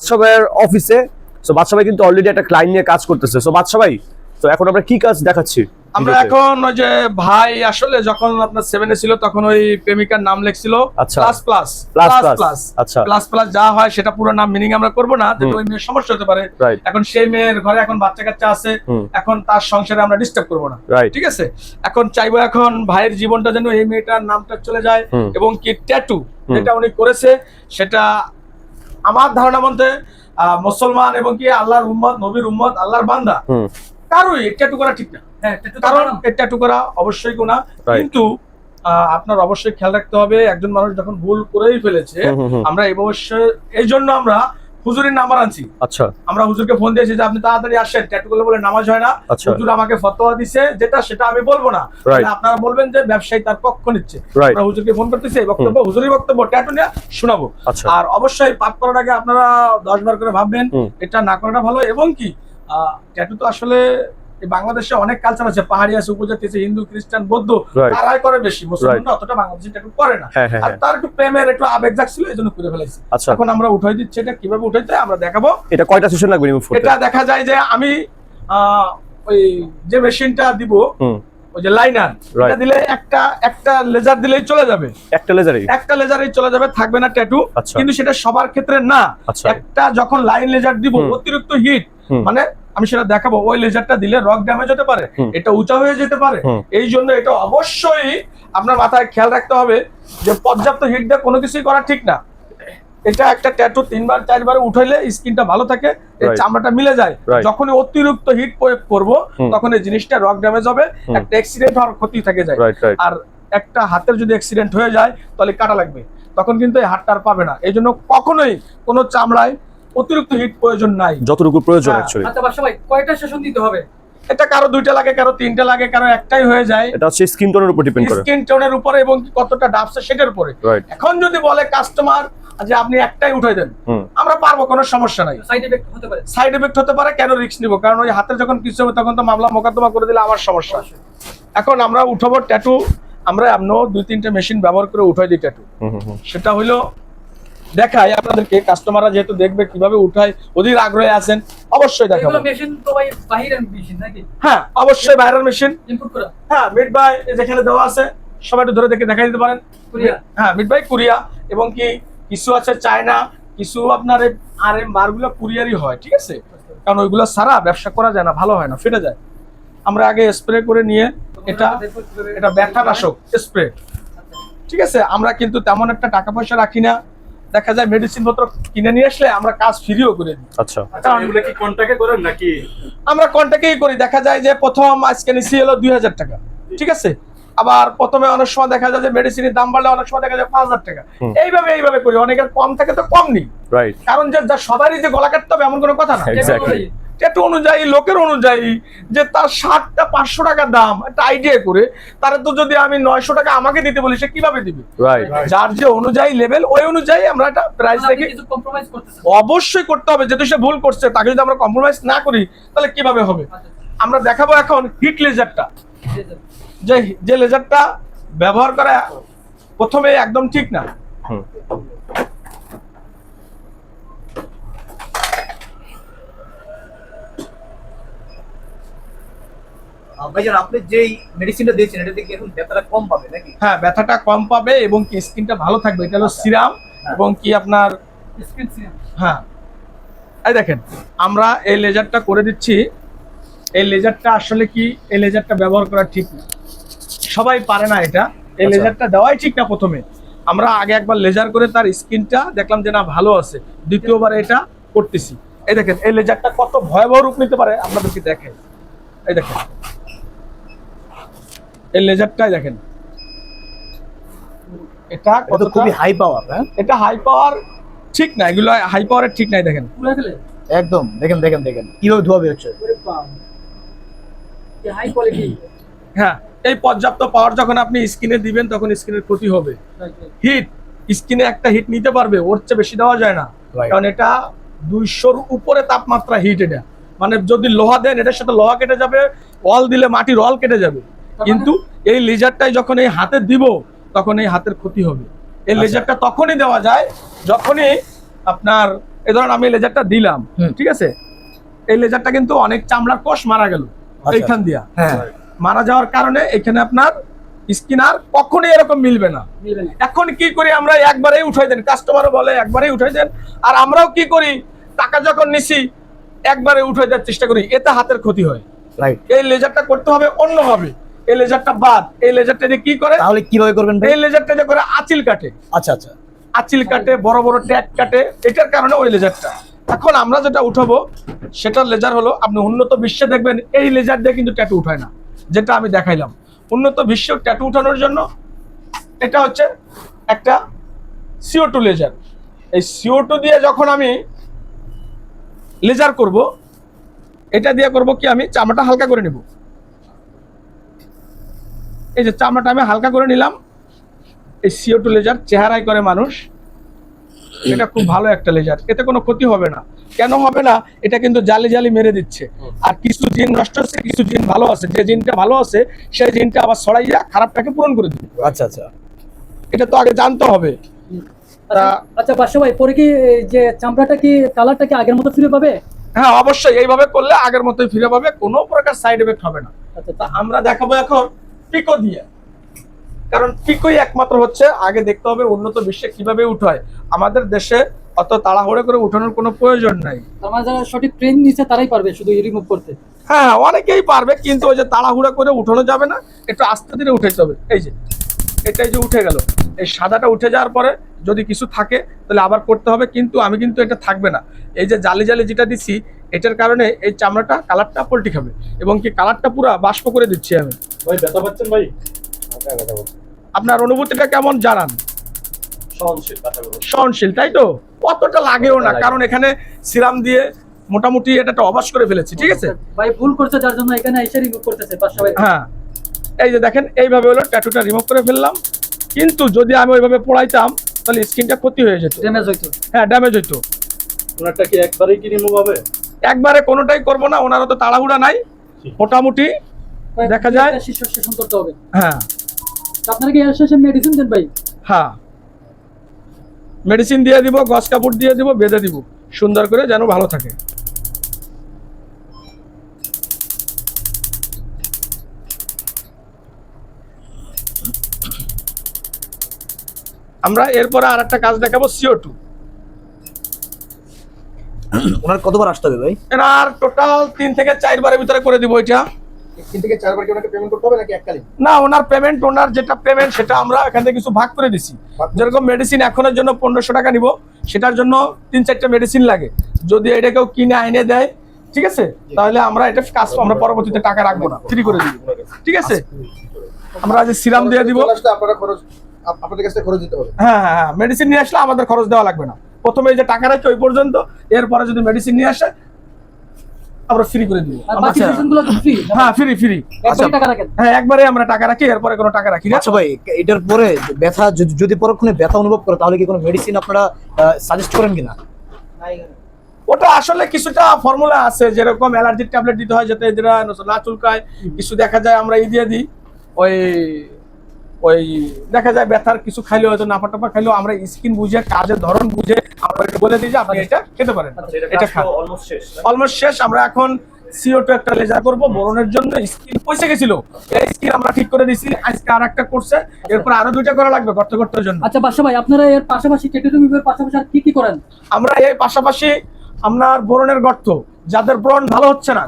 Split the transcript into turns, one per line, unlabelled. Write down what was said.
বাদশাহের অফিসে সো বাদশাহ কিন্তু অলরেডি একটা ক্লায়েন্ট নিয়ে কাজ করতেছে। সো বাদশাহ ভাই তো এখন আমরা কি কাজ দেখাচ্ছি?
আমরা এখন ওই যে ভাই আসলে যখন আপনার সেভেনে ছিল তখন ওই প্রেমিকার নাম লেখছিল
আচ্ছা।
প্লাস প্লাস প্লাস প্লাস
আচ্ছা।
প্লাস প্লাস যা হয় সেটা পুরো নাম মিনিং আমরা করব না
হুম।
ওই মেয়ের সমস্যা হতে পারে। এখন সেই মেয়ের ঘরে এখন বাচ্চা কাচ্চা আছে এখন তার সংসারে আমরা ডিস্টার্ব করব না। ঠিক আছে? এখন চাইব এখন ভাইয়ের জীবনটা যেন এই মেয়েটার নামটা চলে যায় এবং কি ট্যাটু যেটা উনি করেছে সেটা আমার ধারণা মতে আহ, মুসলমান এবং কি আল্লাহর উম্মত নবীর উম্মত আল্লাহর বান্দা কারোই ট্যাটু টুকরা ঠিক না
হ্যাঁ
কারণ
বানানো।
টুকরা অবশ্যই গুণা কিন্তু আহ, আপনার অবশ্যই খেয়াল রাখতে হবে একজন মানুষ যখন ভুল করেই ফেলেছে। আমরা এই অবশ্যই এই জন্য আমরা হুজুরের নাম্বার আনছি।
আচ্ছা।
আমরা হুজুরকে ফোন দিয়েছি যে আপনি তাড়াতাড়ি আসেন ট্যাটু করলে বলে নামাজ হয় না।
আচ্ছা।
হুজুর আমাকে ফতোয়া দিছে যেটা সেটা আমি বলব না. আপনারা বলবেন যে ব্যবসায়ী তার পক্ষ নিচ্ছে। আমরা হুজুরকে ফোন করতেছি বক্তব্য হুজুরের বক্তব্য ট্যাটু নিয়ে শোনাবো।
আচ্ছা।
আর অবশ্যই পাপ করার আগে আপনারা দশ বার করে ভাববেন এটা না করাটা ভালো। এবং কি ট্যাটু তো আসলে বাংলাদেশে অনেক কালচার আছে। পাহাড়ি আছে উপজাতি আছে হিন্দু খ্রিস্টান বৌদ্ধ তারাই করে বেশি। মুসলমানরা অতটা বাংলাদেশে ট্যাটু করে না।
হ্যাঁ হ্যাঁ
আর
হ্যাঁ।
তার একটু প্রেমের একটু আবেগ জাগছিল এই জন্য করে ফেলাইছি।
আচ্ছা।
এখন আমরা উঠাই দিচ্ছি এটা কীভাবে উঠাইতে আমরা দেখাবো।
এটা কয়টা সেশন লাগবে রিমুভ করতে?
এটা দেখা যায় যে আমি ওই যে মেশিনটা দিব ওই যে লাইনার. এটা দিলে একটা একটা লেজার দিলেই চলে যাবে।
একটা লেজারই
একটা লেজারেই চলে যাবে থাকবে না ট্যাটু
আচ্ছা।
কিন্তু সেটা সবার ক্ষেত্রে না।
আচ্ছা।
একটা যখন লাইন লেজার দিব অতিরিক্ত হিট মানে আমি সেটা দেখাবো। ওই লেজারটা দিলে রক ড্যামেজ হতে পারে। এটা উঁচা হয়ে যেতে পারে। এই জন্য এটা অবশ্যই আপনার মাথায় খেয়াল রাখতে হবে যে পর্যাপ্ত হিট দিয়ে কোনো কিছুই করা ঠিক না। এটা একটা ট্যাটু তিনবার চারবার উঠাইলে স্কিনটা ভালো থাকে এই চামড়াটা মিলে যায়. যখনই অতিরিক্ত হিট প্রয়োগ করব তখন এই জিনিসটা রক ড্যামেজ হবে একটা অ্যাক্সিডেন্ট হওয়ার ক্ষতি থেকে যায়। আর একটা হাতের যদি অ্যাক্সিডেন্ট হয়ে যায় তাহলে কাটা লাগবে। তখন কিন্তু এই হাতটা আর পাবে না। এই জন্য কখনোই কোনো চামড়ায় অতিরিক্ত হিট প্রয়োজন নাই।
যতটুকু প্রয়োজন। অ্যাকচুয়ালি
আচ্ছা বাদশা ভাই কয়টা সেশন দিতে হবে?
এটা কারও দুইটা লাগে কারও তিনটা লাগে কারও একটাই হয়ে যায়।
এটা হচ্ছে স্কিন টোনের উপর ডিপেন্ড করে।
স্কিন টোনের উপরে এবং কি কতটা ডাবছে সেটার উপরে। এখন যদি বলে কাস্টমার যে আপনি একটাই উঠাই দেন আমরা পারব কোনো সমস্যা নাই।
সাইড এফেক্ট হতে পারে।
সাইড এফেক্ট হতে পারে কেন রিস্ক নিব? কারণ ওই হাতে যখন কিছু হবে তখন তো মামলা মোকদ্দমা করে দিলে আমার সমস্যা। এখন আমরা উঠাবো ট্যাটু আমরা এমনও দুই তিনটে মেশিন ব্যবহার করে উঠাই দিই ট্যাটু সেটা হইল দেখাই আপনাদেরকে। কাস্টমাররা যেহেতু দেখবে কীভাবে উঠায় অধীর আগ্রহে আছেন অবশ্যই দেখাবো।
মেশিন তো ভাই বাহিরের মেশিন নাকি?
হ্যাঁ অবশ্যই ভাইরাল মেশিন
ইনপুট করা।
হ্যাঁ মিড বাই যেখানে দেওয়া আছে সবাই একটু ধরে দেখে দেখাই দিতে পারেন।
কোরিয়া।
হ্যাঁ মিড বাই কুরিয়া। এবং কি কিছু আছে চায়না কিছু আপনার আর এম বারগুলো কুরিয়ারই হয় ঠিক আছে? কারণ ওইগুলো সারা ব্যবসা করা যায় না ভালো হয় না ফেটে যায়। আমরা আগে স্প্রে করে নিয়ে এটা এটা ব্যথা নাশক স্প্রে ঠিক আছে? আমরা কিন্তু তেমন একটা টাকা পয়সা রাখি না। দেখা যায় মেডিসিন পত্র কিনে নিয়ে আসলে আমরা কাজ ফ্রিও করে দিই।
আচ্ছা।
এগুলো কি কন্টাক্টে করেন নাকি?
আমরা কন্ট্যাক্টেই করি। দেখা যায় যে প্রথম আজকে নিচ্ছি হলো দুই হাজার টাকা। ঠিক আছে? আবার প্রথমে অনেক সময় দেখা যায় যে মেডিসিনের দাম বাড়লে অনেক সময় দেখা যায় পাঁচ হাজার টাকা। এইভাবে এইভাবে করি। অনেকের কম থাকে তো কম নেই। কারণ যে যা সবারই যে গলা কাটতে হবে এমন কোনো কথা না। ট্যাটু অনুযায়ী লোকের অনুযায়ী যে তার ষাটটা পাঁচশো টাকা দাম একটা আইডিয়া করে তার তো যদি আমি নয়শো টাকা আমাকে দিতে বলি সে কীভাবে দিবে?
রাইট
যার যে অনুযায়ী লেভেল ওই অনুযায়ী আমরা একটা প্রাইস রেখে
কিছু কম্প্রোমাইজ করতেছেন
অবশ্যই করতে হবে। যেহেতু সে ভুল করছে তাকে যদি আমরা কম্প্রোমাইজ না করি তাহলে কীভাবে হবে? আমরা দেখাবো এখন হিট লেজারটা যে যে লেজারটা ব্যবহার করা প্রথমে একদম ঠিক না।
ভাইজান আপনি যেই মেডিসিনটা দিয়েছেন এটা থেকে এখন ব্যথাটা কম পাবে নাকি?
হ্যাঁ ব্যথাটা কম পাবে এবং কি স্কিনটা ভালো থাকবে? এটা হলো সিরাম এবং কি আপনার হ্যাঁ। এই দেখেন আমরা এই লেজারটা করে দিচ্ছি। এই লেজারটা আসলে কি? এই লেজারটা ব্যবহার করা ঠিক না। সবাই পারে না এটা। এই
আচ্ছা।
লেজারটা দেওয়াই ঠিক না প্রথমে। আমরা আগে একবার লেজার করে তার স্কিনটা দেখলাম যে না ভালো আছে। দ্বিতীয়বার এটা করতেছি। এই দেখেন এই লেজারটা কত ভয়াবহ রূপ নিতে পারে আপনাদেরকে দেখেন এই দেখেন। এই লেজারটাই দেখেন। এটা
এটা তো
কতটা?
খুবই হাই পাওয়ার হ্যাঁ?
এটা হাই পাওয়ার ঠিক না এগুলো হাই পাওয়ারের ঠিক নাই দেখেন।
একদম দেখেন দেখেন দেখেন। কীভাবে ধোয়া
ওরে হাই কোয়ালিটি
হ্যাঁ এই পর্যাপ্ত পাওয়ার যখন আপনি স্কিনে দিবেন তখন স্কিনের ক্ষতি হবে। হিট স্কিনে একটা হিট নিতে পারবে ওর চেয়ে বেশি দেওয়া যায় না। কারণ এটা দুইশোর উপরে তাপমাত্রা হিট এটা। মানে যদি লোহা দেন এটার সাথে লোহা কেটে যাবে অল দিলে মাটির অল কেটে যাবে। কিন্তু এই লেজারটাই যখন এই হাতে দিব তখন এই হাতের ক্ষতি হবে। এই লেজারটা তখনই দেওয়া যায় যখনই আপনার এই ধরেন আমি লেজারটা দিলাম ঠিক আছে? এই লেজারটা কিন্তু অনেক চামড়ার কোষ মারা গেল
আচ্ছা।
এইখান দিয়া।
হ্যাঁ।
মারা যাওয়ার কারণে এখানে আপনার স্কিন আর কখনোই এরকম মিলবে না। এখন কি করি আমরা একবারেই উঠাই দেন কাস্টমারও বলে একবারেই উঠাই দেন আর আমরাও কি করি টাকা যখন নিছি একবারে উঠাই দেওয়ার চেষ্টা করি এতে হাতের ক্ষতি হয়।
রাইট
এই লেজারটা করতে হবে অন্যভাবে। এই লেজারটা বাদ। এই লেজারটা দিয়ে কি করে?
তাহলে কীভাবে করবেন
এই লেজারটা দিয়ে করে আচিল কাটে।
আচ্ছা আচ্ছা।
আচিল কাটে বড় বড় ট্যাগ কাটে। এটার কারণে ওই লেজারটা এখন আমরা যেটা উঠাবো সেটার লেজার হলো আপনি উন্নত বিশ্বে দেখবেন এই লেজার দিয়ে কিন্তু ট্যাটু উঠায় না। যেটা আমি দেখাইলাম। উন্নত বিশ্ব ট্যাটু উঠানোর জন্য এটা হচ্ছে একটা সিও টু লেজার এই সিও টু দিয়ে যখন আমি লেজার করব এটা দিয়ে করব কি আমি? চামড়াটা হালকা করে নিব। এই যে চামড়াটা আমি হালকা করে নিলাম। এই সিও টু লেজার চেহারায় করে মানুষ। এটা খুব ভালো একটা লেজার এতে কোনো ক্ষতি হবে না। কেন হবে না? এটা কিন্তু জালি জালি মেরে দিচ্ছে। আর কিছু জিন নষ্ট হচ্ছে কিছু জিন ভালো আছে। যে জিনটা ভালো আছে সেই জিনটা আবার ছড়াইয়া খারাপটাকে পূরণ করে দিবে।
আচ্ছা আচ্ছা।
এটা তো আগে জানতে হবে।
আচ্ছা, আচ্ছা বাদশা ভাই পরে কি যে চামড়াটা কি কালারটা কি আগের মতো ফিরে পাবে?
হ্যাঁ অবশ্যই। এইভাবে করলে আগের মতোই ফিরে পাবে। কোনো প্রকার সাইড এফেক্ট হবে না।
আচ্ছা
তা আমরা দেখাবো এখন। পিকো দিয়ে। কারণ পিকোই একমাত্র হচ্ছে আগে দেখতে হবে উন্নত বিশ্বে কীভাবে উঠায় আমাদের দেশে অত তাড়াহুড়ো করে উঠানোর কোনো প্রয়োজন নাই।
তার মানে যারা সঠিক ট্রেন নিচ্ছে তারাই পারবে শুধু রিমুভ করতে?
হ্যাঁ অনেকেই পারবে কিন্তু ওই যে তাড়াহুড়ো করে উঠানো যাবে না একটু আস্তে ধীরে উঠাইতে হবে। এই যে এটাই যে উঠে গেল। এই সাদাটা উঠে যাওয়ার পরে যদি কিছু থাকে তাহলে আবার করতে হবে কিন্তু আমি কিন্তু এটা থাকবে না। এই যে জালি জালি যেটা দিচ্ছি এটার কারণে এই চামড়াটা কালারটা পল্টি খাবে। এবং কি কালারটা পুরো বাষ্প করে দিচ্ছি আমি।
ভাই ব্যথা পাচ্ছেন ভাই?
আপনার অনুভূতিটা কেমন জানান?
সহনশীল
সহনশীল তাই তো? অতটা লাগেও না কারণ এখানে সিরাম দিয়ে মোটামুটি এটা অবাস করে ফেলেছি ঠিক আছে?
ভাই ভুল করছে যার জন্য এখানে এসে রিমুভ করতেছে
হ্যাঁ। এই যে দেখেন এইভাবে হলো ট্যাটুটা রিমুভ করে ফেললাম। কিন্তু যদি আমি ওইভাবে পড়াইতাম তাহলে স্কিনটা ক্ষতি হয়ে যেত।
ড্যামেজ হইতো।
হ্যাঁ ড্যামেজ হইতো।
ওনারটা কি একবারেই কি রিমুভ হবে?
একবারে কোনোটাই করব না ওনারও তো তাড়াহুড়া নাই। মোটামুটি দেখা যায়-
শীর্ষ সেশন করতে হবে।
হ্যাঁ।
তো আপনারা কি এর শেষে মেডিসিন দেন ভাই?
হ্যাঁ। মেডিসিন দিয়ে দিব গস কাপড় দিয়ে দিব বেঁধে দিব। সুন্দর করে যেন ভালো থাকে। আমরা এরপরে আর একটা কাজ দেখাবো সিও টু
ওনার কতবার আসতে হবে ভাই?
এনার টোটাল তিন থেকে চারবারের ভিতরে করে দিব এটা।
তিন থেকে চারবার কি ওনাকে পেমেন্ট করতে হবে নাকি এককালীন?
না ওনার পেমেন্ট ওনার যেটা পেমেন্ট সেটা আমরা এখান থেকে কিছু ভাগ করে দিছি। যেরকম মেডিসিন এখনের জন্য পনেরোশো টাকা নিব সেটার জন্য তিন চারটা মেডিসিন লাগে। যদি এটা কেউ কিনে আইনে দেয় ঠিক আছে? তাহলে আমরা এটা কাজ আমরা পরবর্তীতে টাকা রাখব না। ফ্রি করে দিব। ঠিক আছে? আমরা সিরাম দিয়ে দিব।
আপনারা খরচ আপনাদের কাছে খরচ দিতে হবে।
হ্যাঁ হ্যাঁ হ্যাঁ। মেডিসিন নিয়ে আসলে আমাদের খরচ দেওয়া লাগবে না। প্রথমে এই যে টাকা রাখি ওই পর্যন্ত এরপরে যদি মেডিসিন নিয়ে আসে আমরা ফ্রি করে দিব।
আর বাকি
আচ্ছা।
ফ্রি
হ্যাঁ ফ্রি ফ্রি
একবারই টাকা রাখেন।
হ্যাঁ একবারে আমরা টাকা রাখি এরপরে কোনো টাকা রাখি না।
আচ্ছা ভাই এটার পরে ব্যথা যদি- পরক্ষণে ব্যথা অনুভব করে তাহলে কি কোনো মেডিসিন আপনারা সাজেস্ট করেন কিনা?
ওটা আসলে কিছুটা ফর্মুলা আছে যেরকম অ্যালার্জির ট্যাবলেট দিতে হয় যাতে এদের না চুলকায়। কিছু দেখা যায় আমরা ই দিয়ে দিই। ওই ওই দেখা যায় ব্যথার কিছু খাইলে হয়তো নাপা টাপা খাইলেও আমরা স্কিন বুঝে কাজের ধরন বুঝে বলে দিই যে আপনি এটা খেতে পারেন। এটা খান।
অলমোস্ট শেষ
আমরা এখন সিও টু একটা লেজার করব। বরণের জন্য স্কিন পয়সা গেছিল। এই স্কিন আমরা ঠিক করে দিছি। আজকে আর একটা করছে। এরপর আরও দুইটা করা লাগবে গর্ত গর্তের জন্য।
আচ্ছা বাসা ভাই আপনারা এর পাশাপাশি টেটু রিমুভের পাশাপাশি আর কি কি করেন?
আমরা এর পাশাপাশি আপনার ব্রণের গর্ত। যাদের ব্রণ ভালো হচ্ছে না